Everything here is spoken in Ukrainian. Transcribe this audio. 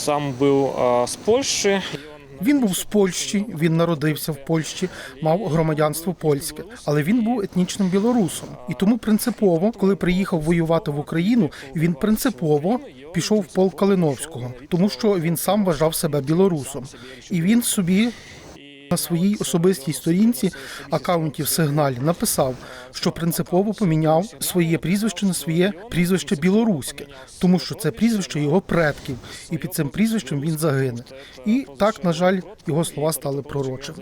сам був з Польщі. Він був з Польщі, він народився в Польщі, мав громадянство польське, але він був етнічним білорусом. І тому принципово, коли приїхав воювати в Україну, він принципово пішов в полк Калиновського, тому що він сам вважав себе білорусом, і він собі. На своїй особистій сторінці акаунтів сигналь написав, що принципово поміняв своє прізвище на своє прізвище білоруське, тому що це прізвище його предків, і під цим прізвищем він загине. І так, на жаль, його слова стали пророчими.